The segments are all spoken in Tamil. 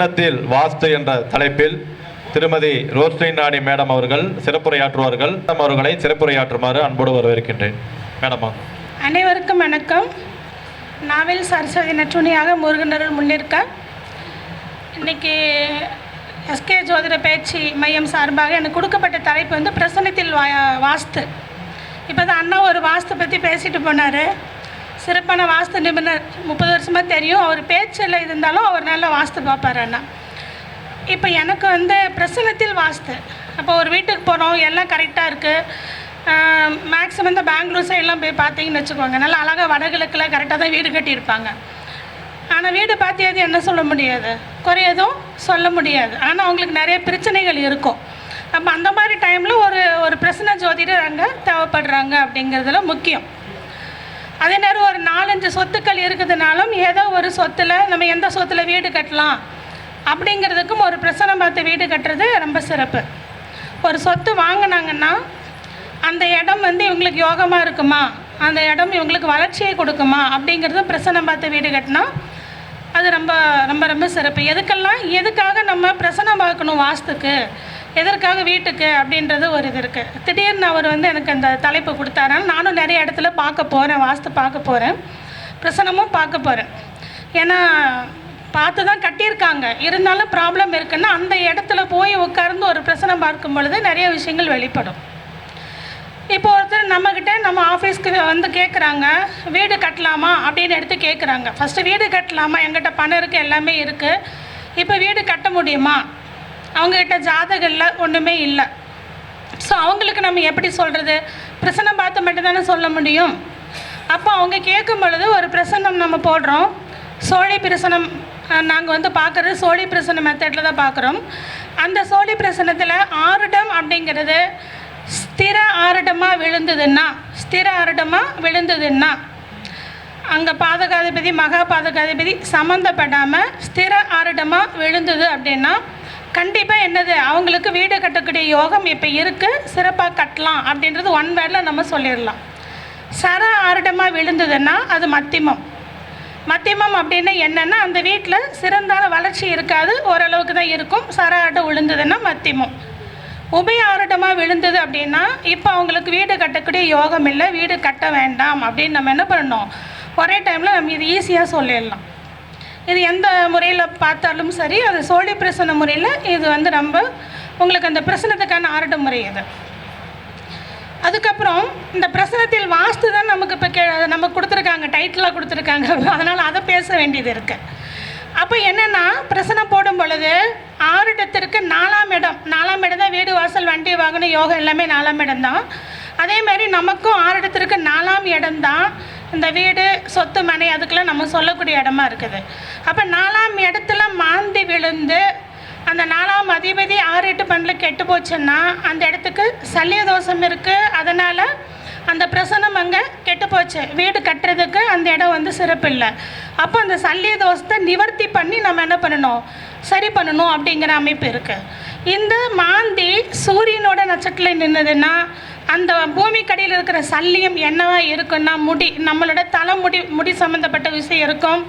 பிரசனத்தில் வாஸ்து என்ற தலைப்பில் திருமதி ரோஸ்லின் ராணி மேடம் அவர்கள் சிறப்புரையாற்றுவார்கள். மேடம் அவர்களை சிறப்புரையாற்றுமாறு அன்போடு வரவேற்கின்றேன். மேடமா. அனைவருக்கும் வணக்கம். நாவல் சரஸ்வதி நற்றுணியாக முருகனருள் முன்னிற்க. இன்னைக்கு எஸ்கே ஜோதிட பயிற்சி மையம் சார்பாக எனக்கு கொடுக்கப்பட்ட தலைப்பு வந்து பிரசன்னத்தில் வா வாஸ்து. இப்போ தான் அண்ணா ஒரு வாஸ்து பற்றி பேசிட்டு போனார். சிறப்பான வாஸ்து நிபுணர் முப்பது வருஷமாக தெரியும். அவர் பேச்சில் இருந்தாலும் அவர் நல்ல வாஸ்து பார்ப்பார் அண்ணா. இப்போ எனக்கு வந்து பிரசன்னத்தில் வாஸ்து. அப்போ ஒரு வீட்டுக்கு போகிறோம் எல்லாம் கரெக்டாக இருக்குது மேக்ஸிமம் இந்த பெங்களூர் சைட்லாம் போய் பார்த்தீங்கன்னு வச்சுக்கோங்க. நல்லா அழகாக வடகிழக்கில் கரெக்டாக தான் வீடு கட்டியிருப்பாங்க. ஆனால் வீடு பார்த்தியது என்ன சொல்ல முடியாது? குறையதும் சொல்ல முடியாது. ஆனால் அவங்களுக்கு நிறைய பிரச்சனைகள் இருக்கும். அப்போ அந்த மாதிரி டைமில் ஒரு ஒரு பிரசன்ன ஜோதிடர் அங்கே தேவைப்படுறாங்க அப்படிங்கிறதுல முக்கியம். அதே நேரம் ஒரு நாலஞ்சு சொத்துக்கள் இருக்குதுனாலும் ஏதோ ஒரு சொத்தில் நம்ம எந்த சொத்தில் வீடு கட்டலாம் அப்படிங்கிறதுக்கும் ஒரு பிரச்சனை பார்த்து வீடு கட்டுறது ரொம்ப சிறப்பு. ஒரு சொத்து வாங்கினாங்கன்னா அந்த இடம் வந்து இவங்களுக்கு யோகமாக இருக்குமா? அந்த இடம் இவங்களுக்கு வளர்ச்சியை கொடுக்குமா? அப்படிங்கிறது பிரசனம் பார்த்து வீடு கட்டினா அது ரொம்ப ரொம்ப ரொம்ப சிறப்பு. எதுக்கெல்லாம் எதுக்காக நம்ம பிரசனம் பார்க்கணும் வாஸ்துக்கு? எதற்காக வீட்டுக்கு அப்படின்றது ஒரு இது இருக்குது திடீர்னு அவர் வந்து எனக்கு அந்த தலைப்பு கொடுத்தாருன்னா நானும் நிறைய இடத்துல பார்க்க போகிறேன் வாஸ்து பார்க்க போகிறேன் பிரசனமும் பார்க்க போகிறேன் ஏன்னா பார்த்து தான் கட்டியிருக்காங்க. இருந்தாலும் ப்ராப்ளம் இருக்குன்னா அந்த இடத்துல போய் உட்கார்ந்து ஒரு பிரசனம் பார்க்கும் பொழுது நிறைய விஷயங்கள் வெளிப்படும். இப்போ ஒருத்தர் நம்மக்கிட்ட நம்ம ஆஃபீஸ்க்கு வந்து கேட்குறாங்க வீடு கட்டலாமா அப்படின்னு எடுத்து கேட்குறாங்க ஃபஸ்ட்டு வீடு கட்டலாமா? எங்கிட்ட பணம் இருக்குது எல்லாமே இருக்குது இப்போ வீடு கட்ட முடியுமா? அவங்கக்கிட்ட ஜாதகம் இல்லை ஒன்றுமே இல்லை. ஸோ அவங்களுக்கு நம்ம எப்படி சொல்கிறது பிரசன்னம் பார்த்து மட்டும்தானே சொல்ல முடியும். அப்போ அவங்க கேட்கும் பொழுது ஒரு பிரசன்னம் நம்ம போடுறோம். சோழி பிரசனம் நாங்கள் வந்து பார்க்குறது சோழி பிரசன மெத்தடில் தான் பார்க்குறோம். அந்த சோழி பிரசனத்தில் ஆருடம் அப்படிங்கிறது ஸ்திர ஆருடமாக விழுந்ததுன்னா ஸ்திர ஆருடமாக விழுந்ததுன்னா அங்கே பாதகாதிபதி மகா பாதகாதிபதி சம்மந்தப்படாமல் ஸ்திர ஆருடமாக விழுந்தது அப்படின்னா கண்டிப்பாக என்னது? அவங்களுக்கு வீடு கட்டக்கூடிய யோகம் இப்போ இருக்குது சிறப்பாக கட்டலாம் அப்படின்றது ஒன் வேர்டில் நம்ம சொல்லிடலாம். சர ஆரிடமாக விழுந்ததுன்னா அது மத்திமம். மத்தியமம் அப்படின்னா என்னென்னா அந்த வீட்டில் சிறந்தால வளர்ச்சி இருக்காது. ஓரளவுக்கு தான் இருக்கும். சர ஆட்டம் விழுந்ததுன்னா மத்தியமம் உபய ஆருடமாக விழுந்தது அப்படின்னா இப்போ அவங்களுக்கு வீடு கட்டக்கூடிய யோகம் இல்லை. வீடு கட்ட வேண்டாம் அப்படின்னு நம்ம என்ன பண்ணணும்? ஒரே டைமில் நம்ம இது ஈஸியாக சொல்லிடலாம். இது எந்த முறையில் பார்த்தாலும் சரி அது சோழி பிரசன முறையில் இது வந்து நம்ம உங்களுக்கு அந்த பிரசனத்துக்கான ஆருட முறை இது. அதுக்கப்புறம் இந்த பிரசனத்தில் வாஸ்து தான் நமக்கு இப்போ கே நமக்கு கொடுத்துருக்காங்க டைட்டிலாக கொடுத்துருக்காங்க. அதனால் அதை பேச வேண்டியது இருக்குது அப்போ என்னென்னா பிரசனம் போடும் பொழுது ஆறிடத்திற்கு நாலாம் இடம் நாலாம் இடம் தான் வீடு வாசல் வண்டி வாகனம் யோகம் எல்லாமே நாலாம் இடம் தான். அதே மாதிரி நமக்கும் ஆறிடத்திற்கு நாலாம் இடம் தான் இந்த வீடு சொத்து மனை அதுக்கெல்லாம் நம்ம சொல்லக்கூடிய இடமா இருக்குது. அப்போ நாலாம் இடத்துல மாந்தி விழுந்து அந்த நாலாம் அதிபதி ஆறு எட்டு பண்டில் கெட்டு போச்சுன்னா அந்த இடத்துக்கு சல்லிய தோஷம் இருக்குது அதனால் அந்த பிரசனம் அங்கே கெட்டு போச்சு. வீடு கட்டுறதுக்கு அந்த இடம் வந்து சிறப்பு இல்லை. அப்போ அந்த சல்லிய தோஷத்தை நிவர்த்தி பண்ணி நம்ம என்ன பண்ணணும்? சரி பண்ணணும் அப்படிங்கிற அமைப்பு இருக்குது இந்த மாந்தி சூரியனோட நட்சத்திரத்தில் நின்னதுன்னா அந்த பூமிக்கடியில் இருக்கிற சல்லியம் என்னவா இருக்குன்னா முடி நம்மளோட தலைமுடி முடி சம்மந்தப்பட்ட விஷயம் இருக்கும்.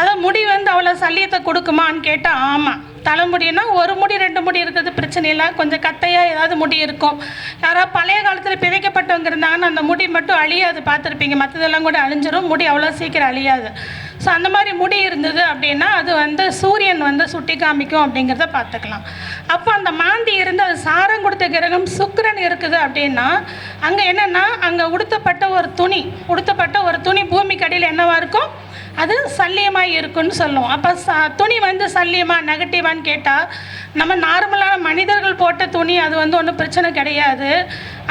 அதான் முடி வந்து அவ்வளோ சல்லியத்தை கொடுக்குமான்னு கேட்டால் ஆமாம் தலைமுடினா ஒரு முடி ரெண்டு முடி இருக்கிறது பிரச்சனை இல்லை. கொஞ்சம் கத்தையாக ஏதாவது முடி இருக்கும். யாராவது பழைய காலத்தில் பிதைக்கப்பட்டவங்க இருந்தாங்கன்னா அந்த முடி மட்டும் அழியாது பார்த்துருப்பீங்க. மற்றதெல்லாம் கூட அழிஞ்சிரும். முடி அவ்வளோ சீக்கிரம் அழியாது. ஸோ அந்த மாதிரி முடி இருந்தது அப்படின்னா அது வந்து சூரியன் வந்து சுட்டி காமிக்கும் அப்படிங்கிறத பார்த்துக்கலாம். அப்போ அந்த மாந்தி இருந்து அது சாரம் கொடுத்த கிரகம் சுக்கரன் இருக்குது அப்படின்னா அங்கே என்னென்னா அங்கே உடுத்தப்பட்ட ஒரு துணி உடுத்தப்பட்ட ஒரு துணி பூமிக்கு அடியில் என்னவாக இருக்கும்? அது சல்லியமாக இருக்குன்னு சொல்லுவோம். அப்போ ச துணி வந்து சல்லியமாக நெகட்டிவான்னு கேட்டால் நம்ம நார்மலான மனிதர்கள் போட்ட துணி அது வந்து ஒன்றும் பிரச்சனை கிடையாது.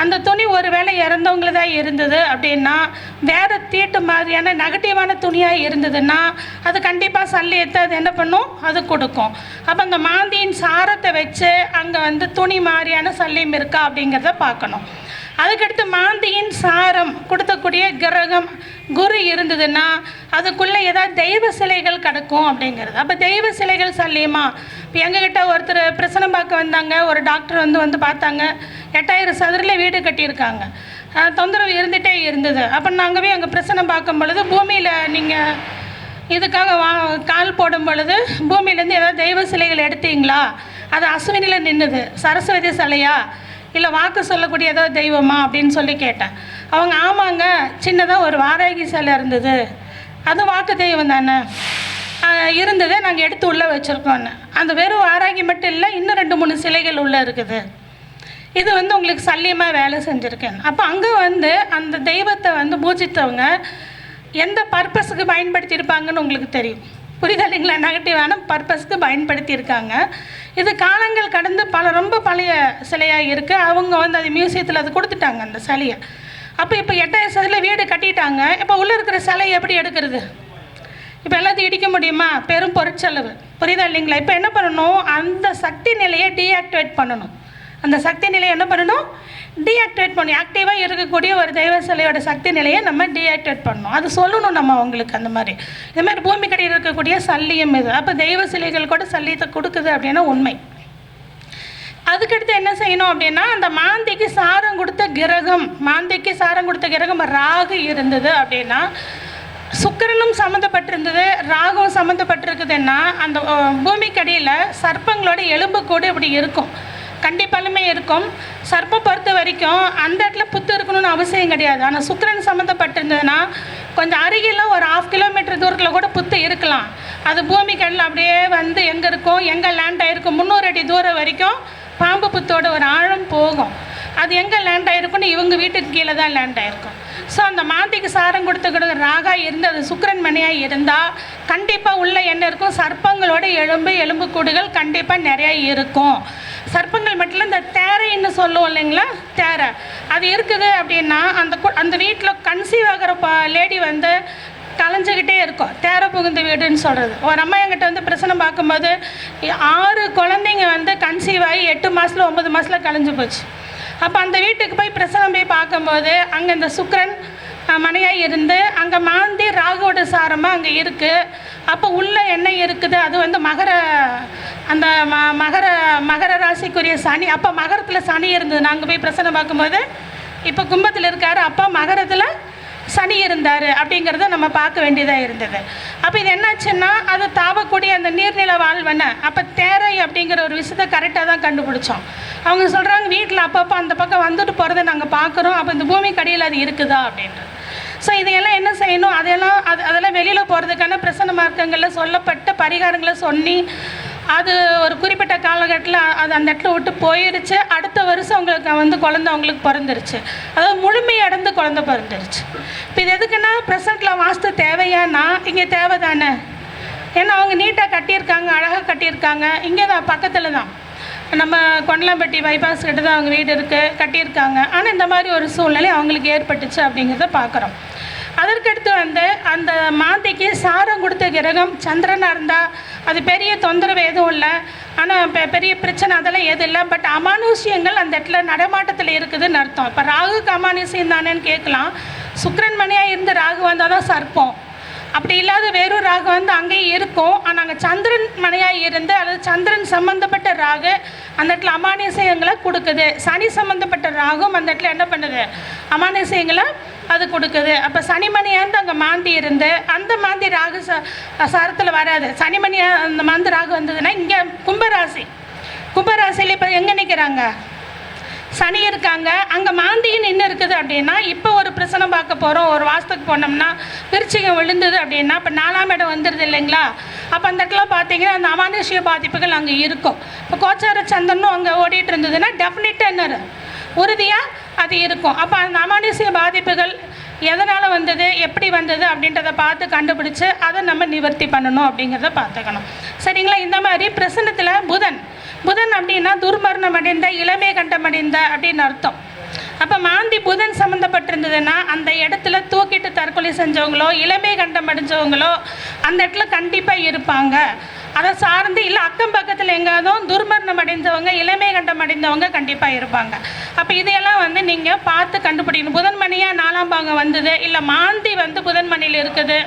அந்த துணி ஒரு வேளை இறந்தவங்களதாக இருந்தது அப்படின்னா வேறு தீட்டு மாதிரியான நெகட்டிவான துணியாக இருந்ததுன்னா அது கண்டிப்பாக சல்லியத்தை அது என்ன பண்ணும்? அது கொடுக்கும். அப்போ அந்த மாந்தியின் சாரத்தை வச்சு அங்கே வந்து துணி மாதிரியான சல்லியம் இருக்கா அப்படிங்கிறத பார்க்கணும். அதுக்கடுத்து மாந்தியின் சாரம் கொடுத்தக்கூடிய கிரகம் குரு இருந்ததுன்னா அதுக்குள்ளே ஏதாவது தெய்வ சிலைகள் கிடக்கும் அப்படிங்கிறது. அப்போ தெய்வ சிலைகள் சல்லியமா? இப்போ எங்ககிட்ட ஒருத்தர் பிரசனம் பார்க்க வந்தாங்க ஒரு டாக்டர் வந்து வந்து பார்த்தாங்க எட்டாயிரம் சதுரில் வீடு கட்டியிருக்காங்க. தொந்தரவு இருந்துகிட்டே இருந்தது. அப்போ நாங்கள் போய் அங்கே பிரசனம் பார்க்கும் பொழுது பூமியில் நீங்கள் இதுக்காக வா கால் போடும் பொழுது பூமியிலேருந்து ஏதாவது தெய்வ சிலைகள் எடுத்தீங்களா? அது அஸ்வினியில் நின்றுது சரஸ்வதி சிலையா? இல்லை வாக்கு சொல்லக்கூடிய ஏதாவது தெய்வமா அப்படின்னு சொல்லி கேட்டேன். அவங்க ஆமாங்க சின்னதாக ஒரு வாராகி சிலை இருந்தது. அது வாக்கு தெய்வம் தானே. இருந்ததை இருந்தது நாங்கள் எடுத்து உள்ளே வச்சுருக்கோன்னு அந்த வெறும் வாராகி மட்டும் இல்லை இன்னும் ரெண்டு மூணு சிலைகள் உள்ளே இருக்குது. இது வந்து உங்களுக்கு சல்லியமாக வேலை செஞ்சுருக்கேன். அப்போ அங்கே வந்து அந்த தெய்வத்தை வந்து பூஜித்தவங்க எந்த பர்பஸுக்கு பயன்படுத்தியிருப்பாங்கன்னு உங்களுக்கு தெரியும். புரியுதா இல்லைங்களா? நெகட்டிவான பர்பஸ்க்கு பயன்படுத்தியிருக்காங்க. இது காலங்கள் கடந்து பல ரொம்ப பழைய சிலையாக இருக்குது அவங்க வந்து அது மியூசியத்தில் அது கொடுத்துட்டாங்க அந்த சிலையை. அப்போ இப்போ எட்டாயிரம் சதில் வீடு கட்டிட்டாங்க. இப்போ உள்ளே இருக்கிற சிலையை எப்படி எடுக்கிறது? இப்போ எல்லாத்தையும் இடிக்க முடியுமா? பெரும் பொருட்செலவு. புரியுதா இல்லைங்களா? இப்போ என்ன பண்ணணும்? அந்த சக்தி நிலையை டீஆக்டிவேட் பண்ணணும். அந்த சக்தி நிலையை என்ன பண்ணணும்? டீஆக்டிவேட் பண்ணி ஆக்டிவாக இருக்கக்கூடிய ஒரு தெய்வ சிலையோட சக்தி நிலையை நம்ம டீஆக்டிவேட் பண்ணணும். அது சொல்லணும் நம்ம அவங்களுக்கு அந்த மாதிரி. இது மாதிரி பூமி கடையில் இருக்கக்கூடிய சல்லியம் இது. அப்போ தெய்வ சிலைகள் கூட சல்லியத்தை கொடுக்குது அப்படின்னா உண்மை. அதுக்கடுத்து என்ன செய்யணும் அப்படின்னா அந்த மாந்திக்கு சாரம் கொடுத்த கிரகம் மாந்திக்கு சாரம் கொடுத்த கிரகம் ராகு இருந்தது அப்படின்னா சுக்கிரனும் சம்மந்தப்பட்டிருந்தது ராகும் சம்மந்தப்பட்டிருக்குதுன்னா அந்த பூமிக்கடியில் சர்ப்பங்களோட எலும்பு கூட இப்படி இருக்கும். கண்டிப்பாலுமே இருக்கும். சர்ப்பம் பொறுத்த வரைக்கும் அந்த இடத்துல புத்து இருக்கணும்னு அவசியம் கிடையாது. ஆனால் சுக்கரன் சம்மந்தப்பட்டிருந்ததுன்னா கொஞ்சம் அருகில் ஒரு ஆஃப் கிலோமீட்டர் தூரத்தில் கூட புத்து இருக்கலாம். அது பூமிக்கடியில் அப்படியே வந்து எங்கே இருக்கும் எங்கே லேண்ட் ஆகிருக்கும் முந்நூறு அடி தூரம் வரைக்கும் பாம்பு புத்தோட ஒரு ஆழம் போகும். அது எங்கே லேண்ட் ஆகிருக்குன்னு இவங்க வீட்டுக்கு கீழே தான் லேண்ட் ஆகிருக்கும் ஸோ அந்த மாந்திக்கு சாரம் கொடுத்த ராகா இருந்து அது சுக்கரன் மணியாக இருந்தால் கண்டிப்பாக உள்ள என்ன இருக்கும்? சர்ப்பங்களோட எலும்பு எலும்புக்கூடுகள் கண்டிப்பாக நிறையா இருக்கும். சர்ப்பங்கள் மட்டும் இந்த தேரைன்னு சொல்லுவோம் இல்லைங்களா? தேரை. அது இருக்குது அப்படின்னா அந்த கு- அந்த வீட்டில் கன்சீவ் ஆகிற ப லேடி வந்து கலைஞ்சிக்கிட்டே இருக்கும். தேர புகுந்த வீடுன்னு சொல்கிறது ஒரு அம்மா என்கிட்ட வந்து பிரச்சனை பார்க்கும்போது ஆறு குழந்தைங்க வந்து கன்சீவ் ஆகி எட்டு மாதத்தில் ஒம்பது மாதத்தில் கலைஞ்சு போச்சு. அப்போ அந்த வீட்டுக்கு போய் பிரசனம் போய் பார்க்கும்போது அங்கே இந்த சுக்ரன் மனையாக இருந்து அங்கே மாந்தி ராகுவோட சாரமாக அங்கே இருக்குது அப்போ உள்ளே என்ன இருக்குது? அது வந்து மகர அந்த ம மகர மகர ராசிக்குரிய சனி அப்போ மகரத்தில் சனி இருந்தது. நாங்கள் போய் பிரசனை பார்க்கும்போது இப்போ கும்பத்தில் இருக்கார். அப்பா மகரத்தில் சனி இருந்தார் அப்படிங்கிறத நம்ம பார்க்க வேண்டியதாக இருந்தது. அப்போ இது என்னாச்சுன்னா அது தாவக்கூடிய அந்த நீர்நில வாழ்வன அப்போ தேரை அப்படிங்கிற ஒரு விஷயத்த கரெக்டாக தான் கண்டுபிடிச்சோம். அவங்க சொல்கிறாங்க வீட்டில் அப்பப்போ அந்த பக்கம் வந்துட்டு போகிறத நாங்கள் பார்க்குறோம். அப்போ இந்த பூமி கடையில் அது இருக்குதா அப்படின்ட்டு ஸோ இதையெல்லாம் என்ன செய்யணும்? அதெல்லாம் அது அதெல்லாம் வெளியில் போகிறதுக்கான பிரசன்ன மார்க்கங்களில் சொல்லப்பட்ட பரிகாரங்களை சொல்லி அது ஒரு குறிப்பிட்ட காலகட்டத்தில் அது அந்த இடத்துல விட்டு போயிருச்சு. அடுத்த வருஷம் அவங்களுக்கு வந்து குழந்தை அவங்களுக்கு பிறந்துருச்சு. அதாவது முழுமையடைந்து குழந்தை பிறந்துருச்சு. இப்போ இது எதுக்குன்னா ப்ரெசண்ட்டில் வாஸ்து தேவையானா இங்கே தேவை தானே ஏன்னா அவங்க நீட்டாக கட்டியிருக்காங்க அழகாக கட்டியிருக்காங்க. இங்கே தான் பக்கத்தில் தான். நம்ம கொண்டலாம்பட்டி பைபாஸ் கிட்ட தான் அவங்க வீடு இருக்குது கட்டியிருக்காங்க. ஆனால் இந்த மாதிரி ஒரு சூழ்நிலை அவங்களுக்கு ஏற்பட்டுச்சு அப்படிங்கிறத பார்க்குறோம் அதற்கடுத்து வந்து அந்த மாந்தைக்கு சாரம் கொடுத்த கிரகம் சந்திரனாக இருந்தால் அது பெரிய தொந்தரவு எதுவும் இல்லை. ஆனால் பெ பெரிய பிரச்சனை அதெல்லாம் எதுவும் இல்லை. பட் அமானுஷ்யங்கள் அந்த இடத்துல நடமாட்டத்தில் இருக்குதுன்னு அர்த்தம். இப்போ ராகுக்கு அமானுஷ்யம் தானேன்னு கேட்கலாம். சுக்கரன் மணியாக இருந்து ராகு வந்தால் தான் சர்ப்பம். அப்படி இல்லாத வெறும் ராகு வந்து அங்கேயே இருக்கும். ஆனால் அங்கே சந்திரன் மனையாக இருந்து அல்லது சந்திரன் சம்மந்தப்பட்ட ராகு அந்த இடத்துல அமானுஷயங்களை கொடுக்குது. சனி சம்மந்தப்பட்ட ராகும் அந்த இடத்துல என்ன பண்ணுது? அமானுஷயங்களை அது கொடுக்குது. அப்போ சனிமணியாந்து அங்கே மாந்தி இருந்து அந்த மாந்தி ராகு ச சாரத்தில் வராது. சனிமணியா அந்த மாந்தி ராகு வந்ததுன்னா இங்கே கும்பராசி. கும்பராசியில் இப்போ எங்கே நிற்கிறாங்க சனி இருக்காங்க. அங்கே மாந்தியும் நின்று இருக்குது அப்படின்னா இப்போ ஒரு பிரச்சனை பார்க்க போகிறோம் ஒரு வாசத்துக்கு போனோம்னா விருச்சிகம் விழுந்தது அப்படின்னா இப்போ நாலாம் இடம் வந்துடுது இல்லைங்களா? அப்போ அந்த இடத்துல பார்த்தீங்கன்னா அந்த அமானுஷ்ய பாதிப்புகள் அங்கே இருக்கும். இப்போ கோச்சார சந்தனும் அங்கே ஓடிட்டு இருந்ததுன்னா டெஃபினட்டாக என்ன உறுதியாக அது இருக்கும். அப்போ அந்த அமானுஷ்ய பாதிப்புகள் எதனால் வந்தது எப்படி வந்தது அப்படின்றத பார்த்து கண்டுபிடிச்சு அதை நம்ம நிவர்த்தி பண்ணணும் அப்படிங்கிறத பார்த்துக்கணும். சரிங்களா? இந்த மாதிரி பிரசன்னத்தில் புதன். புதன் அப்படின்னா துர்மரணம் அடைந்த இளமை கண்டம் அடைந்த அப்படின்னு அர்த்தம். அப்போ மாந்தி புதன் சம்மந்தப்பட்டிருந்ததுன்னா அந்த இடத்துல தூக்கிட்டு தற்கொலை செஞ்சவங்களோ இளமை கண்டம் அடைஞ்சவங்களோ அந்த இடத்துல கண்டிப்பாக இருப்பாங்க. அதை சார்ந்து இல்லை அக்கம் பக்கத்தில் எங்காவதும் துர்மரணம் அடைந்தவங்க இளமை கண்டம் அடைந்தவங்க கண்டிப்பாக இருப்பாங்க. அப்போ இதையெல்லாம் வந்து நீங்கள் பார்த்து கண்டுபிடிக்கணும். புதன்மணியாக நாலாம் பாகம் வந்தது இல்லை மாந்தி வந்து புதன்மணியில் இருக்குது?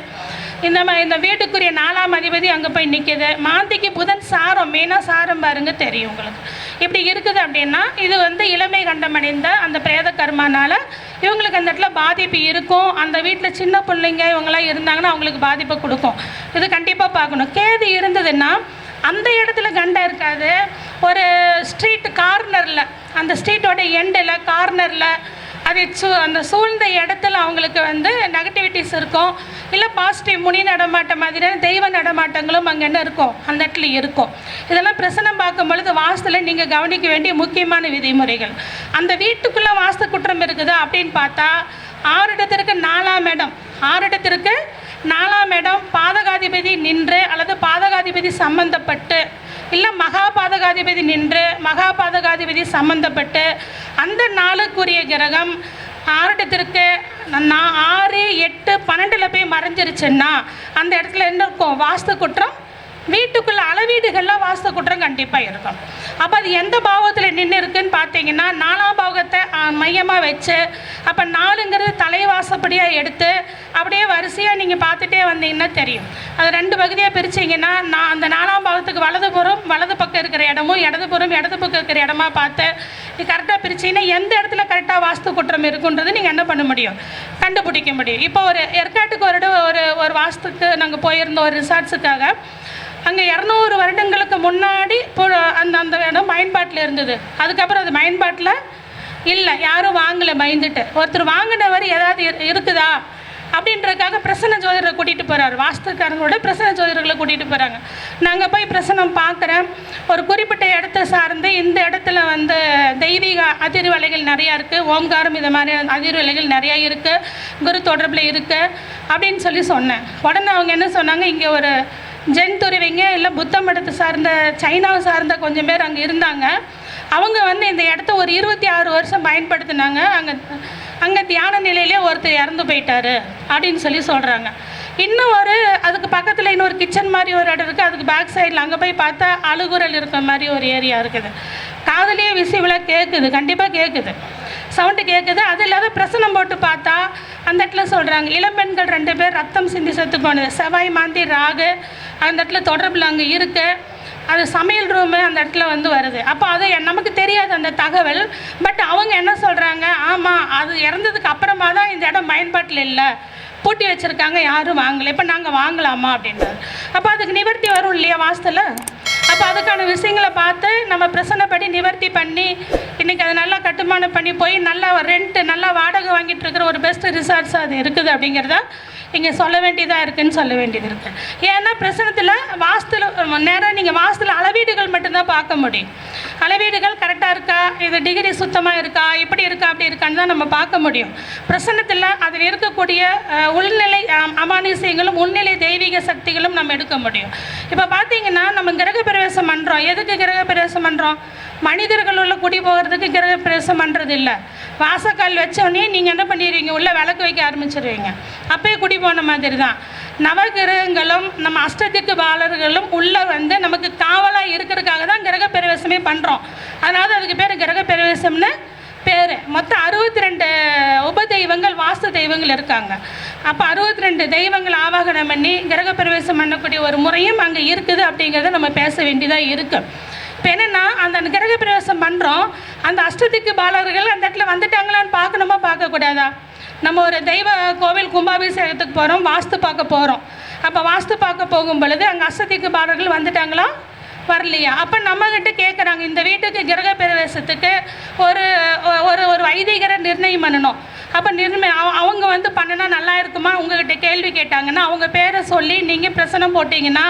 இந்த மாதிரி இந்த வீட்டுக்குரிய நாலாம் அதிபதி அங்கே போய் நிற்கிது மாந்திக்கு புதன் சாரம் மெயினாக சாரம் பாருங்க தெரியும் உங்களுக்கு. இப்படி இருக்குது அப்படின்னா இது வந்து இளமை கண்டமடைந்த அந்த பிரேத கர்மானால இவங்களுக்கு அந்த இடத்துல பாதிப்பு இருக்கும். அந்த வீட்டில் சின்ன பிள்ளைங்க இவங்கெல்லாம் இருந்தாங்கன்னா அவங்களுக்கு பாதிப்பை கொடுக்கும். இது கண்டிப்பாக பார்க்கணும். கேது இருந்ததுன்னா அந்த இடத்துல கண்டம் இருக்காது. ஒரு ஸ்ட்ரீட் கார்னரில் அந்த ஸ்ட்ரீட்டோட எண்டில் கார்னரில் அது சு அந்த சூழ்ந்த இடத்துல அவங்களுக்கு வந்து நெகட்டிவிட்டிஸ் இருக்கும். இல்லை பாசிட்டிவ் முனி நடமாட்டம் மாதிரியான தெய்வ நடமாட்டங்களும் அங்கே என்ன இருக்கும்? அந்த இடத்துல இருக்கும். இதெல்லாம் பிரசனம் பார்க்கும் பொழுது வாசத்தில் நீங்கள் கவனிக்க வேண்டிய முக்கியமான விதிமுறைகள். அந்த வீட்டுக்குள்ளே வாஸ்து குற்றம் இருக்குதா அப்படின்னு பார்த்தா ஆறு இடத்திற்கு நாலாம் இடம். ஆறு இடத்திற்கு நாலாம் இடம் பாதகாதிபதி நின்று அல்லது பாதகாதிபதி சம்பந்தப்பட்டு இல்லை மகா பாதகாதிபதி நின்று மகா பாதகாதிபதி சம்மந்தப்பட்டு அந்த நாளுக்குரிய கிரகம் ஆறுடத்திற்கு நான் ஆறு எட்டு பன்னெண்டில் போய் மறைஞ்சிருச்சுன்னா அந்த இடத்துல என்ன இருக்கும்? வாஸ்து குற்றம் வீட்டுக்குள்ள அளவீடுகளில் வாஸ்து குற்றம் கண்டிப்பாக இருக்கும். அப்போ அது எந்த பாவத்தில் நின்று இருக்குன்னு பார்த்தீங்கன்னா நாலாம் பாவத்தை மையமாக வச்சு அப்போ நாலுங்கிறது தலைவாசப்படியாக எடுத்து அப்படியே வரிசையாக நீங்கள் பார்த்துட்டே வந்தீங்கன்னா தெரியும். அது ரெண்டு பகுதியாக பிரிச்சிங்கன்னா நான் அந்த நாலாம் பாவத்துக்கு வலதுபுறம் வலது பக்கம் இருக்கிற இடமும் இடதுபுறம் இடது பக்கம் இருக்கிற இடமா பார்த்து கரெக்டாக பிரிச்சிங்கன்னா எந்த இடத்துல கரெக்டாக வாஸ்து குற்றம் இருக்குன்றது நீங்கள் என்ன பண்ண முடியும்? கண்டுபிடிக்க முடியும். இப்போ ஒரு ஏற்காட்டுக்கு ஒரு ஒரு ஒரு வாஸ்துக்கு நாங்கள் போயிருந்தோம் ஒரு ரிசார்ட்ஸுக்காக அங்கே இரநூறு வருடங்களுக்கு முன்னாடி இப்போ அந்த அந்த இடம் பயன்பாட்டில் இருந்தது. அதுக்கப்புறம் அது பயன்பாட்டில் இல்லை யாரும் வாங்கலை பயந்துட்டு. ஒருத்தர் வாங்கினவர் ஏதாவது இரு- இருக்குதா? அப்படின்றதுக்காக பிரசன்ன ஜோதிடரை கூட்டிகிட்டு போகிறார் வாஸ்துக்காரங்களோட பிரசன்ன ஜோதிடர்களை கூட்டிகிட்டு போகிறாங்க நாங்கள் போய் பிரசனம் பார்க்குறேன் ஒரு குறிப்பிட்ட இடத்த சார்ந்து இந்த இடத்துல வந்து தெய்வீக அதிர்வலைகள் நிறையா இருக்குது ஓம்காரம் இது மாதிரி அதிர்வலைகள் நிறையா இருக்குது குரு தொடர்பில் இருக்குது அப்படின்னு சொல்லி சொன்னேன். உடனே அவங்க என்ன சொன்னாங்க? இங்கே ஒரு ஜென் துறவிங்க இல்லை புத்த மடத்தை சார்ந்த சைனாவை சார்ந்த கொஞ்சம் பேர் அங்கே இருந்தாங்க. அவங்க வந்து இந்த இடத்த ஒரு இருபத்தி ஆறு வருஷம் பயன்படுத்தினாங்க. அங்கே அங்கே தியான நிலையிலே ஒருத்தர் இறந்து போயிட்டாரு அப்படின்னு சொல்லி சொல்கிறாங்க இன்னும் ஒரு அதுக்கு பக்கத்தில் இன்னொரு கிச்சன் மாதிரி ஒரு இடம் இருக்குது அதுக்கு பேக் சைடில் அங்கே போய் பார்த்தா அழுகுரல் இருக்கிற மாதிரி ஒரு ஏரியா இருக்குது. காதலியே விசிபிளாக கேட்குது கண்டிப்பாக கேட்குது சவுண்டு கேட்குது அது இல்லாத பிரசனம் போட்டு பார்த்தா அந்த இடத்துல சொல்கிறாங்க இளம்பெண்கள் ரெண்டு பேர் ரத்தம் சிந்தி செத்து போனது. செவ்வாய் மாந்தி ராகு அந்த இடத்துல தொடர்பில் அங்கே இருக்குது அது சமையல் ரூமு அந்த இடத்துல வந்து வருது. அப்போ அது என்- நமக்கு தெரியாது அந்த தகவல். பட் அவங்க என்ன சொல்கிறாங்க ஆமாம் அது இறந்ததுக்கு அப்புறமா தான் இந்த இடம் பயன்பாட்டில் இல்லை. பூட்டி வச்சுருக்காங்க யாரும் வாங்கலை. இப்போ நாங்கள் வாங்கலாமா அப்படின்றாரு. அப்போ அதுக்கு நிவர்த்தி வரும் இல்லையா வாசத்தில் அப்போ அதுக்கான விஷயங்களை பார்த்து நம்ம பிரசன்னப்படி நிவர்த்தி பண்ணி இன்றைக்கி அதை நல்லா கட்டுமானம் பண்ணி போய் நல்லா ரெண்ட்டு நல்லா வாடகை வாங்கிட்டு இருக்கிற ஒரு பெஸ்ட் ரிசார்ட்ஸ் அது இருக்குது அப்படிங்கிறத இங்கே சொல்ல வேண்டியதாக இருக்குன்னு சொல்ல வேண்டியது இருக்குது ஏன்னா பிரசனத்தில் வாஸ்துல நேராக நீங்கள் வாஸ்துல அளவீடுகள் மட்டும்தான் பார்க்க முடியும். அளவீடுகள் கரெக்டாக இருக்கா? இது டிகிரி சுத்தமாக இருக்கா? இப்படி இருக்கா? அப்படி இருக்கான்னு தான் நம்ம பார்க்க முடியும். பிரசனத்தில் அதில் இருக்கக்கூடிய உள்நிலை அமானுஷயங்களும் உள்நிலை தெய்வீக சக்திகளும் நம்ம எடுக்க முடியும். இப்போ பார்த்தீங்கன்னா நம்ம கிரகப்பிரவேசம் பண்ணுறோம் எதுக்கு கிரகப்பிரவேசம் பண்ணுறோம் மனிதர்கள் உள்ள குடி போகிறதுக்கு கிரக பிரவேசம் பண்ணுறது இல்லை வாசக்கால் வச்சோடனே நீங்கள் என்ன பண்ணிடுவீங்க? உள்ளே விளக்கு வைக்க ஆரம்பிச்சிருவீங்க. அப்போயே குடி போன மாதிரி தான். நவகிரகங்களும் நம்ம அஷ்டதிக்கு பாலர்களும் உள்ளே வந்து நமக்கு காவலாக இருக்கிறதுக்காக தான் கிரக பிரவேசமே பண்ணுறோம் அதனால் அதுக்கு பேர் கிரக பிரவேசம்னு பேர். மொத்தம் அறுபத்தி ரெண்டு உபதெய்வங்கள் வாஸ்து தெய்வங்கள் இருக்காங்க. அப்போ அறுபத்தி ரெண்டு தெய்வங்கள் ஆவாகனம் பண்ணி கிரக பிரவேசம் பண்ணக்கூடிய ஒரு முறையும் அங்கே இருக்குது அப்படிங்கிறத நம்ம பேச வேண்டியதாக இருக்குது இப்போ என்னென்னா அந்த கிரக பிரவேசம் பண்ணுறோம் அந்த அஷ்டதிக்கு பாலர்கள் அந்த இடத்துல வந்துட்டாங்களான்னு பார்க்கணுமா? பார்க்கக்கூடாதா? நம்ம ஒரு தெய்வ கோவில் கும்பாபிஷேகத்துக்கு போகிறோம் வாஸ்து பார்க்க போகிறோம் அப்போ வாஸ்து பார்க்க போகும் பொழுது அங்கே அஷ்டதிக்கு பாலர்கள் வந்துட்டாங்களா? வரலையா? அப்போ நம்மக்கிட்ட கேட்குறாங்க இந்த வீட்டுக்கு கிரக பிரவேசத்துக்கு ஒரு ஒரு ஒரு வைதிகரை நிர்ணயம் பண்ணணும். அப்போ நிர்ணயம் அவ- அவங்க வந்து பண்ணினா நல்லா இருக்குமா? உங்ககிட்ட கேள்வி கேட்டாங்கன்னா அவங்க பேரை சொல்லி நீங்கள் பிரசனம் போட்டிங்கன்னா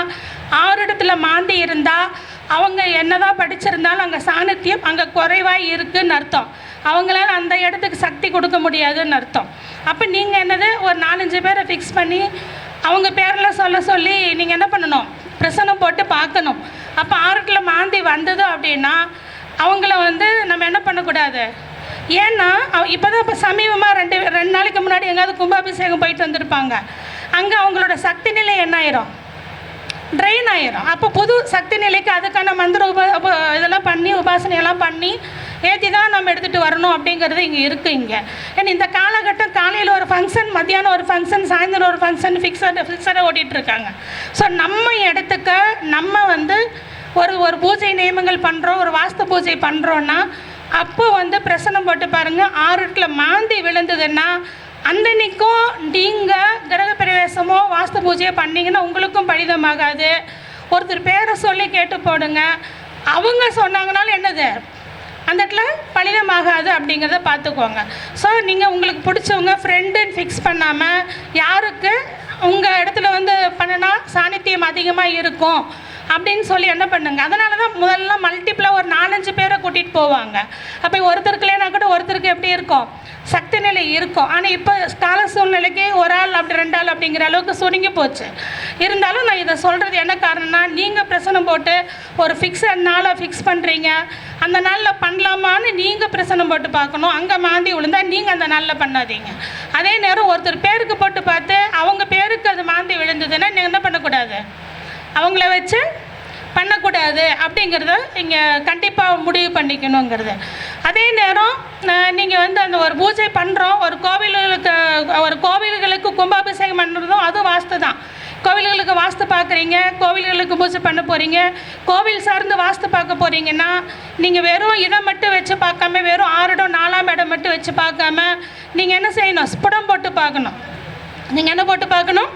ஆறு இடத்துல மாந்தி இருந்தால் அவங்க என்னதான் படிச்சிருந்தாலும் அங்கே சாணித்தியம் அங்கே குறைவாக இருக்குன்னு அர்த்தம். அவங்களால அந்த இடத்துக்கு சக்தி கொடுக்க முடியாதுன்னு அர்த்தம். அப்போ நீங்கள் என்னது? ஒரு நாலஞ்சு பேரை ஃபிக்ஸ் பண்ணி அவங்க பேரில் சொல்ல சொல்லி நீங்கள் என்ன பண்ணணும்? பிரசனம் போட்டு பார்க்கணும். அப்போ ஆர்ட்டில் மாந்தி வந்தது அப்படின்னா அவங்கள வந்து நம்ம என்ன பண்ணக்கூடாது? ஏன்னா இப்போ தான் இப்போ சமீபமாக ரெண்டு ரெண்டு நாளைக்கு முன்னாடி எங்கேயாவது கும்பாபிஷேகம் போயிட்டு வந்திருப்பாங்க. அங்கே அவங்களோட சக்தி நிலை என்ன ஆயிரும்? ட்ரெயின் ஆயிரும். அப்போ புது சக்தி நிலைக்கு அதுக்கான மந்திர உப இதெல்லாம் பண்ணி உபாசனையெல்லாம் பண்ணி ஏற்றி தான் நம்ம எடுத்துகிட்டு வரணும் அப்படிங்கிறது இங்கே இருக்குது இங்கே. ஏன்னா இந்த காலகட்டம் காலையில் ஒரு ஃபங்க்ஷன் மத்தியானம் ஒரு ஃபங்க்ஷன் சாயந்தரம் ஒரு ஃபங்க்ஷன் ஃபிக்ஸட் ஃபிக்ஸடாக ஓட்டிகிட்ருக்காங்க ஸோ நம்ம இடத்துக்கு நம்ம வந்து ஒரு ஒரு பூஜை நியமங்கள் பண்ணுறோம் ஒரு வாஸ்து பூஜை பண்ணுறோன்னா அப்போ வந்து பிரசனம் போட்டு பாருங்கள் ஆறுட்டில் மாந்தி விழுந்ததுன்னா அந்தன்னைக்கும் நீங்கள் கிரகப்பிரவேசமோ வாஸ்து பூஜையோ பண்ணிங்கன்னா உங்களுக்கும் பலிதமாகாது. ஒருத்தர் பேரை சொல்லி கேட்டு போடுங்க. அவங்க சொன்னாங்கனாலும் என்னது? அந்த இடத்துல பலிதமாகாது அப்படிங்கிறத பார்த்துக்கோங்க. ஸோ நீங்கள் உங்களுக்கு பிடிச்சவங்க ஃப்ரெண்டுன்னு ஃபிக்ஸ் பண்ணாமல் யாருக்கு உங்கள் இடத்துல வந்து பண்ணினா சாநித்தியம் அதிகமாக இருக்கும். அப்படின்னு சொல்லி என்ன பண்ணுங்க? அதனால தான் முதல்ல மல்டிப்ளாக ஒரு நாலஞ்சு பேரை கூட்டிகிட்டு போவாங்க. அப்போ ஒருத்தருக்குலேனா கூட ஒருத்தருக்கு எப்படி இருக்கும்? சக்தி நிலை இருக்கும். ஆனால் இப்போ கால சூழ்நிலைக்கு ஒரு ஆள் அப்படி ரெண்டு ஆள் அப்படிங்கிற அளவுக்கு சுருங்கி போச்சு. இருந்தாலும் நான் இதை சொல்கிறது என்ன காரணம்னா நீங்கள் பிரசனம் போட்டு ஒரு ஃபிக்ஸட் நாளை ஃபிக்ஸ் பண்ணுறீங்க அந்த நாளில் பண்ணலாமான்னு நீங்கள் பிரசனம் போட்டு பார்க்கணும். அங்கே மாந்தி விழுந்தால் நீங்கள் அந்த நாளில் பண்ணாதீங்க. அதே நேரம் ஒருத்தர் பேருக்கு போட்டு பார்த்து அவங்க பேருக்கு அது மாந்தி விழுந்ததுன்னா நீங்கள் என்ன பண்ணக்கூடாது? அவங்கள வச்சு பண்ணக்கூடாது அப்படிங்கிறத இங்கே கண்டிப்பாக முடிவு பண்ணிக்கணுங்கிறது. அதே நேரம் நீங்கள் வந்து அந்த ஒரு பூஜை பண்ணுறோம் ஒரு கோவில்களுக்கு ஒரு கோவில்களுக்கு கும்பாபிஷேகம் பண்ணுறதும் அதுவும் வாஸ்து தான். கோவில்களுக்கு வாஸ்து பார்க்குறீங்க கோவில்களுக்கு பூஜை பண்ண போகிறீங்க கோவில் சார்ந்து வாஸ்து பார்க்க போகிறீங்கன்னா நீங்கள் வெறும் இதை மட்டும் வச்சு பார்க்காம வெறும் ஆறிடம் இடம் நாலாம் இடம் மட்டும் வச்சு பார்க்காம நீங்கள் என்ன செய்யணும்? ஸ்புடம் போட்டு பார்க்கணும் நீங்கள் என்ன போட்டு பார்க்கணும்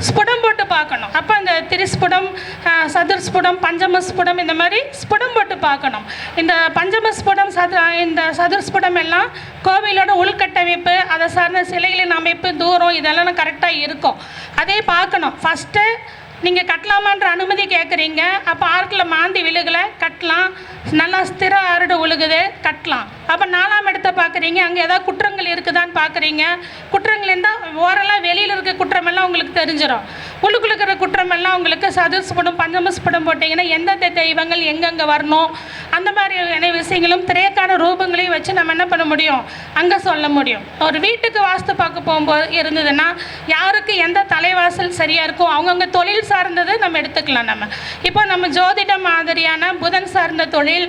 ஸ்புடம் போட்டு பார்க்கணும். அப்போ அந்த திரிஸ்புடம் அஹ், பஞ்சம பஞ்சமஸ்புடம் இந்த மாதிரி ஸ்புடம் போட்டு பார்க்கணும். இந்த பஞ்சமஸ்புடம் சது இந்த சதுர்ஸ்புடம் எல்லாம் கோவிலோட உள்கட்டமைப்பு அதை சார்ந்த சிலைகளின் அமைப்பு தூரம் இதெல்லாம் கரெக்டாக இருக்கும். அதே பார்க்கணும். ஃபஸ்ட்டு நீங்கள் கட்டலாமான்ற அனுமதி கேட்குறீங்க அப்போ ஆர்க்கில் மாந்தி விழுகலை கட்டலாம். நல்லா ஸ்திர அருடு ஒழுகுது கட்டலாம் அப்போ நாலாம் இடத்த பார்க்குறீங்க அங்கே ஏதாவது குற்றங்கள் இருக்குதான்னு பார்க்குறீங்க. குற்றங்கள் இருந்தால் ஓரெல்லாம் வெளியில் இருக்க குற்றமெல்லாம் உங்களுக்கு தெரிஞ்சிடும் உள்ளுக்குள்ள இருக்கிற குற்றமெல்லாம் உங்களுக்கு சதுர்ஸ்படம் பஞ்சமஸ்படம் போட்டிங்கன்னா எந்தெந்த தெய்வங்கள் எங்கெங்கே வரணும்? அந்த மாதிரியான விஷயங்களும் திரையக்கான ரூபங்களையும் வச்சு நம்ம என்ன பண்ண முடியும்? அங்கே சொல்ல முடியும். ஒரு வீட்டுக்கு வாஸ்து பார்க்க போகும்போது இருந்ததுன்னா யாருக்கு எந்த தலைவாசல் சரியாக இருக்கும் அவங்கவுங்க தொழில் சார்ந்தது நம்ம எடுத்துக்கலாம் நம்ம. இப்போ நம்ம ஜோதிடம் மாதிரியான புதன் சார்ந்த தொழில்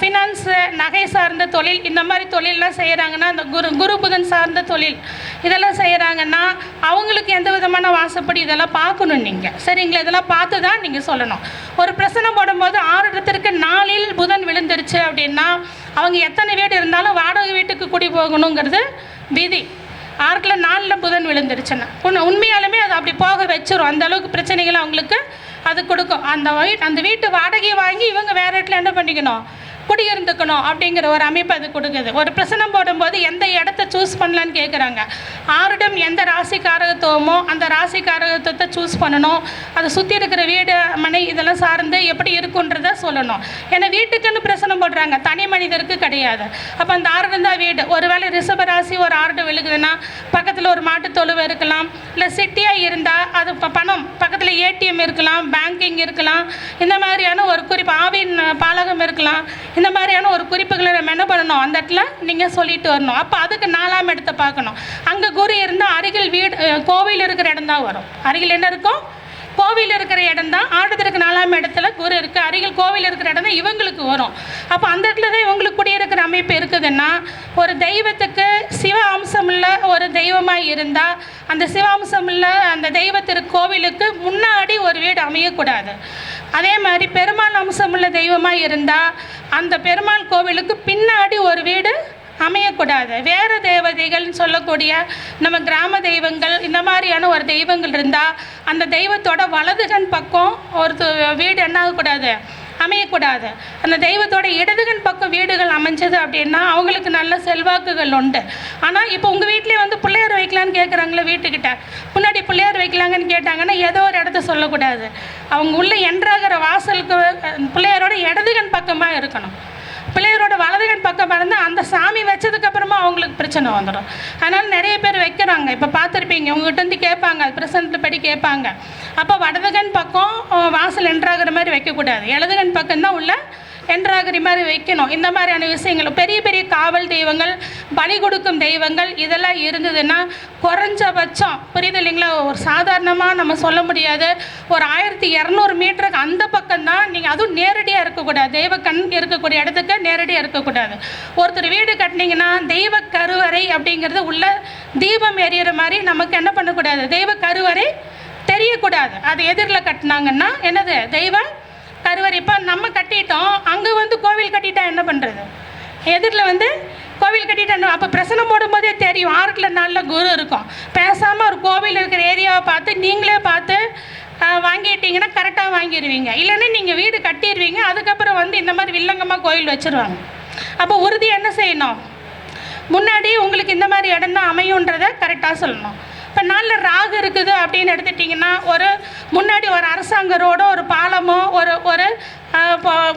ஃபினான்ஸு நகை சார்ந்த தொழில் இந்த மாதிரி தொழிலெலாம் செய்கிறாங்கன்னா அந்த குரு குரு புதன் சார்ந்த தொழில் இதெல்லாம் செய்கிறாங்கன்னா அவங்களுக்கு எந்த விதமான வாசப்படி இதெல்லாம் பார்க்கணும் நீங்கள் சரிங்களா? இதெல்லாம் பார்த்து தான் நீங்கள் சொல்லணும். ஒரு பிரசனம் போடும்போது ஆறு இடத்திற்கு நாளில் புதன் விழுந்துருச்சு அப்படின்னா அவங்க எத்தனை வீடு இருந்தாலும் வாடகை வீட்டுக்கு குடி போகணுங்கிறது விதி. ஆறுக்கில் நாலில் புதன் விழுந்துருச்சுன்னா. உண்மை உண்மையாலுமே அது அப்படி போக வச்சிரும். அந்த அளவுக்கு பிரச்சனைகள் அவங்களுக்கு அது கொடுக்கும். அந்த வீட் அந்த வீட்டு வாடகையை வாங்கி இவங்க வேற இடத்துல என்ன பண்ணிக்கணும்? குடியிருந்துக்கணும் அப்படிங்கிற ஒரு அமைப்பு அது கொடுக்குது. ஒரு பிரசனம் போடும்போது எந்த இடத்த சூஸ் பண்ணலான்னு கேட்குறாங்க ஆரிடம் எந்த ராசி காரகத்துவமோ அந்த ராசி காரகத்துவத்தை சூஸ் பண்ணணும். அதை சுற்றி இருக்கிற வீடு மனை இதெல்லாம் சார்ந்து எப்படி இருக்குன்றத சொல்லணும். ஏன்னா வீட்டுக்குன்னு பிரசனம் போடுறாங்க. தனி மனிதருக்கு கிடையாது. அப்போ அந்த ஆறு தான் வீடு. ஒருவேளை ரிஷப ராசி ஒரு ஆறுடம் விழுகுதுன்னா பக்கத்தில் ஒரு மாட்டு தொழுவு இருக்கலாம். இல்லை சிட்டியாக இருந்தால் அது இப்போ பணம். பக்கத்தில் ஏடிஎம் இருக்கலாம் பேங்கிங் இருக்கலாம். இந்த மாதிரியான ஒரு குறிப்பு ஆவின் பாலகம் இருக்கலாம். இந்த மாதிரியான ஒரு குறிப்புகளை நம்ம என்ன பண்ணணும்? அந்த இடத்துல நீங்கள் சொல்லிட்டு வரணும். அப்போ அதுக்கு நாலாம் இடத்த பார்க்கணும். அங்கே குரு இருந்தால் அருகில் வீடு கோவில் இருக்கிற இடம் தான் வரும். அருகில் என்ன இருக்கும்? கோவில் இருக்கிற இடம் தான். ஆடுதற்கு நாலாம் இடத்துல குரு இருக்குது அருகில் கோவில் இருக்கிற இடம் தான் இவங்களுக்கு வரும். அப்போ அந்த இடத்துல தான் இவங்களுக்கு குடியிருக்கிற அமைப்பு இருக்குதுன்னா ஒரு தெய்வத்துக்கு சிவ அம்சமுள்ள ஒரு தெய்வமாக இருந்தால் அந்த சிவ அம்சமுள்ள அந்த தெய்வத்திற்கு கோவிலுக்கு முன்னாடி ஒரு வீடு அமையக்கூடாது. அதே மாதிரி பெருமாள் அம்சமுள்ள தெய்வமாக இருந்தால் அந்த பெருமாள் கோவிலுக்கு பின்னாடி ஒரு வீடு அமையக்கூடாது. வேறு தேவதைகள்னு சொல்லக்கூடிய நம்ம கிராம தெய்வங்கள் இந்த மாதிரியான ஒரு தெய்வங்கள் இருந்தால் அந்த தெய்வத்தோட வலதுகன் பக்கம் ஒரு வீடு என்ன ஆகக்கூடாது அமையக்கூடாது. அந்த தெய்வத்தோட இடதுகன் பக்கம் வீடுகள் அமைஞ்சது அப்படின்னா அவங்களுக்கு நல்ல செல்வாக்குகள் உண்டு. ஆனால் இப்போ உங்கள் வீட்லேயே வந்து பிள்ளையார் வைக்கலான்னு கேட்குறாங்களே வீட்டுக்கிட்ட. முன்னாடி பிள்ளையார் வைக்கலாங்கன்னு கேட்டாங்கன்னா ஏதோ ஒரு இடத்த சொல்லக்கூடாது. அவங்க உள்ள என்றாகிற வாசலுக்கு பிள்ளையாரோட இடதுகன் பக்கமாக இருக்கணும். பிள்ளையரோட வலதுகன் பக்கம் இருந்தால் அந்த சாமி வச்சதுக்கு அவங்களுக்கு பிரச்சனை வந்துடும். அதனால் நிறைய பேர் வைக்கிறாங்க. இப்போ பார்த்துருப்பீங்க உங்ககிட்ட வந்து கேட்பாங்க பிரசன்ட் படி கேட்பாங்க. அப்போ வடதுகன் பக்கம் வாசல் என்ட்ராகிற மாதிரி வைக்கக்கூடாது. இடதுகன் பக்கம் தான் உள்ள என்றாகிற மாதிரி வைக்கணும். இந்த மாதிரியான விஷயங்கள் பெரிய பெரிய காவல் தெய்வங்கள் பலி கொடுக்கும் தெய்வங்கள் இதெல்லாம் இருந்ததுன்னா குறைஞ்சபட்சம் புரியுது இல்லைங்களா? ஒரு சாதாரணமாக நம்ம சொல்ல முடியாது. ஒரு ஆயிரத்தி இரநூறு மீட்டருக்கு அந்த பக்கம் தான் நீங்கள் அதுவும் நேரடியாக இருக்கக்கூடாது. தெய்வ கண் இருக்கக்கூடிய இடத்துக்கு நேரடியாக இருக்கக்கூடாது. ஒருத்தர் வீடு கட்டினீங்கன்னா தெய்வ கருவறை அப்படிங்கிறது உள்ள தீபம் எரியிற மாதிரி நமக்கு என்ன பண்ணக்கூடாது? தெய்வ கருவறை தெரியக்கூடாது. அது எதிரில் கட்டினாங்கன்னா என்னது? தெய்வம் கருவறை இப்போ நம்ம கட்டிட்டோம் அங்கே வந்து கோவில் கட்டிட்டா என்ன பண்ணுறது எதிரில் வந்து கோவில் கட்டிட்டா அப்போ பிரசனம் போடும்போதே தெரியும். ஆறுக்கில் நாளில் குரு இருக்கும். பேசாமல் ஒரு கோவில் இருக்கிற ஏரியாவை பார்த்து நீங்களே பார்த்து வாங்கிட்டிங்கன்னா வாங்கிட்டீங்கன்னா கரெக்டாக வாங்கிடுவீங்க இல்லைன்னா நீங்கள் வீடு கட்டிடுவீங்க அதுக்கப்புறம் வந்து இந்த மாதிரி வில்லங்கமாக கோயில் வச்சுருவாங்க. அப்போ உறுதி என்ன செய்யணும்? முன்னாடி உங்களுக்கு இந்த மாதிரி இடம் தான் அமையுன்றதை கரெக்டாக சொல்லணும். இப்போ நாளில் ராகு இருக்குது அப்படின்னு எடுத்துட்டிங்கன்னா ஒரு முன்னாடி ஒரு அரசாங்க ரோடோ ஒரு பாலமோ ஒரு ஒரு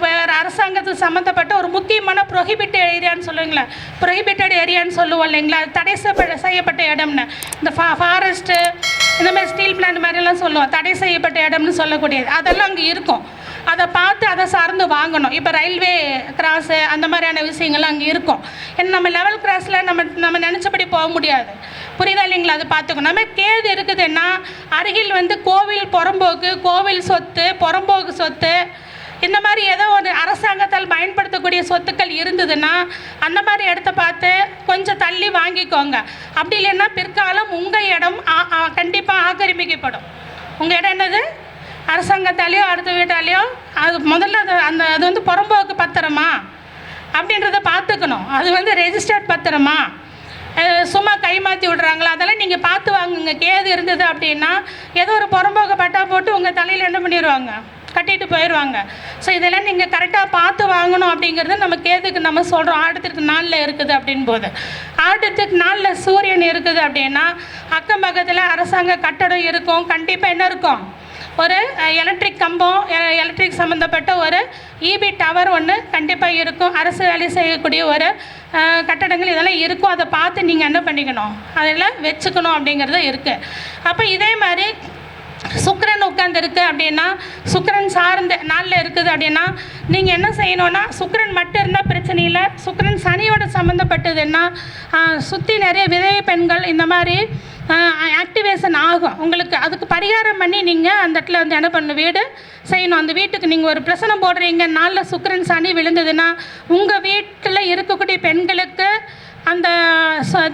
வேறு அரசாங்கத்துக்கு சம்மந்தப்பட்ட ஒரு முக்கியமான ப்ரொஹிபிட்டட் ஏரியான்னு சொல்லுவீங்களே ப்ரொஹிபிட்டட் ஏரியான்னு சொல்லுவோம் இல்லைங்களா? அது தடை செய்யப்பட்ட செய்யப்பட்ட இடம்னு. இந்த ஃபா ஃபாரஸ்ட்டு இந்த மாதிரி ஸ்டீல் பிளான்ட் மாதிரிலாம் சொல்லுவோம் தடை செய்யப்பட்ட இடம்னு சொல்லக்கூடியது. அதெல்லாம் அங்கே இருக்கும். அதை வாங்கணும். இப்போ ரயில்வே கிராஸு அந்த மாதிரியான விஷயங்கள்லாம் அங்கே இருக்கும். ஏன்னா நம்ம லெவல் கிராஸில் நம்ம நம்ம நினச்சபடி போக முடியாது. புரியுதா இல்லைங்களா? அது பார்த்துக்கணும். நம்ம கேது இருக்குதுன்னா அருகில் வந்து கோவில் புறம்போக்கு கோவில் சொத்து புறம்போக்கு சொத்து இந்த மாதிரி ஏதோ ஒரு அரசாங்கத்தால் பயன்படுத்தக்கூடிய சொத்துக்கள் இருந்ததுன்னா அந்த மாதிரி இடத்த பார்த்து கொஞ்சம் தள்ளி வாங்கிக்கோங்க. அப்படி இல்லைன்னா பிற்காலம் உங்கள் இடம் கண்டிப்பாக ஆக்கிரமிக்கப்படும். உங்கள் இடம் என்னது? அரசாங்கத்தாலேயோ அடுத்த வீட்டாலேயோ அது முதல்ல அது அந்த அது வந்து புறம்போக்கு பத்திரமா? அப்படின்றத பார்த்துக்கணும். அது வந்து ரெஜிஸ்டர்ட் பத்திரமா? சும்மா கை மாற்றி விடுறாங்களா? அதெல்லாம் நீங்கள் பார்த்து வாங்குங்க. கேது இருந்தது அப்படின்னா ஏதோ ஒரு புறம்போக்கு பட்டா போட்டு உங்கள் தலையில் என்ன பண்ணிடுவாங்க கட்டிட்டு போயிடுவாங்க ஸோ இதெல்லாம் நீங்கள் கரெக்டாக பார்த்து வாங்கணும் அப்படிங்கிறது நம்ம கேதுக்கு நம்ம சொல்கிறோம் ஆட்டத்திற்கு நாளில் இருக்குது அப்படின் போது. ஆட்டத்துக்கு நாளில் சூரியன் இருக்குது அப்படின்னா அக்கம் பக்கத்தில் அரசாங்க கட்டடம் இருக்கும். கண்டிப்பாக என்ன இருக்கும்? ஒரு எலக்ட்ரிக் கம்பம் எலக்ட்ரிக் சம்மந்தப்பட்ட ஒரு இபி டவர் ஒன்று கண்டிப்பாக இருக்கும். அரசு வேலை செய்யக்கூடிய ஒரு கட்டடங்கள் இதெல்லாம் இருக்கும். அதை பார்த்து நீங்கள் என்ன பண்ணிக்கணும்? அதில் வச்சுக்கணும் அப்படிங்கிறது இருக்குது அப்போ இதே மாதிரி சுக்கரன் உட்காந்துருக்கு அப்படின்னா சுக்கரன் சார்ந்த நாளில் இருக்குது அப்படின்னா நீங்கள் என்ன செய்யணும்னா சுக்கிரன் மட்டும் இருந்தால் பிரச்சனை இல்லை. சுக்கரன் சனியோட சம்மந்தப்பட்டதுன்னா சுற்றி நிறைய விதவை பெண்கள் இந்த மாதிரி ஆக்டிவேஷன் ஆகும். உங்களுக்கு அதுக்கு பரிகாரம் பண்ணி நீங்கள் அந்த இடத்துல வந்து என்ன பண்ணணும்? வீடு செய்யணும். அந்த வீட்டுக்கு நீங்கள் ஒரு பிரசனம் போடுறீங்க. நாளில் சுக்கிரன் சாணி விழுந்ததுன்னா உங்கள் வீட்டில் இருக்கக்கூடிய பெண்களுக்கு அந்த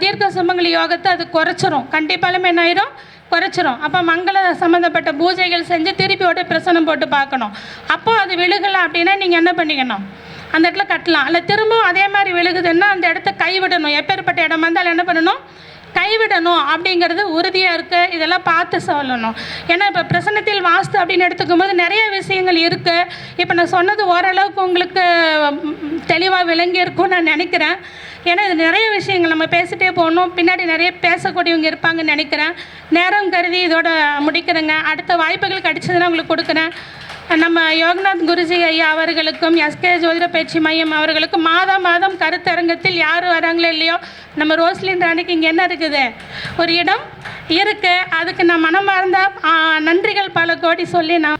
தீர்க்க சுமங்கலி யோகத்தை அது குறைச்சிரும். கண்டிப்பாலுமே என்ன ஆயிரும்? குறைச்சிரும். அப்போ மங்கள சம்மந்தப்பட்ட பூஜைகள் செஞ்சு திருப்பி பிரசனம் போட்டு பார்க்கணும். அப்போ அது விழுகலை அப்படின்னா நீங்கள் என்ன பண்ணிக்கணும்? அந்த இடத்துல கட்டலாம். இல்லை திரும்பவும் அதே மாதிரி விழுகுதுன்னா அந்த இடத்த கைவிடணும். எப்பேற்பட்ட இடமா இருந்தாலும் என்ன பண்ணணும்? கைவிடணும் அப்படிங்கிறது உறுதியாக இருக்குது இதெல்லாம் பார்த்து சொல்லணும். ஏன்னா இப்போ பிரசன்னத்தில் வாஸ்து அப்படின்னு எடுத்துக்கும் போது நிறைய விஷயங்கள் இருக்குது இப்போ நான் சொன்னது ஓரளவுக்கு உங்களுக்கு தெளிவாக விளங்கி இருக்கும்னு நான் நினைக்கிறேன். ஏன்னா இது நிறைய விஷயங்கள் நம்ம பேசிட்டே போகணும். பின்னாடி நிறைய பேசக்கூடியவங்க இருப்பாங்கன்னு நினைக்கிறேன். நேரம் கருதி இதோட முடிக்கிறேங்க. அடுத்த வாய்ப்புகள் கிடைச்சதுன்னா உங்களுக்கு கொடுக்குறேன். நம்ம யோகநாத் குருஜி ஐயா அவர்களுக்கும் எஸ்கே ஜோதிட பயிற்சி மையம் அவர்களுக்கும் மாதம் மாதம் கருத்தரங்கத்தில் யார் வராங்களோ இல்லையோ நம்ம ரோஸ்லின் ராணிக்கு இங்கே என்ன இருக்குது? ஒரு இடம் இருக்குது அதுக்கு நான் மனமார்ந்த நன்றிகள் பல கோடி சொல்லி நான்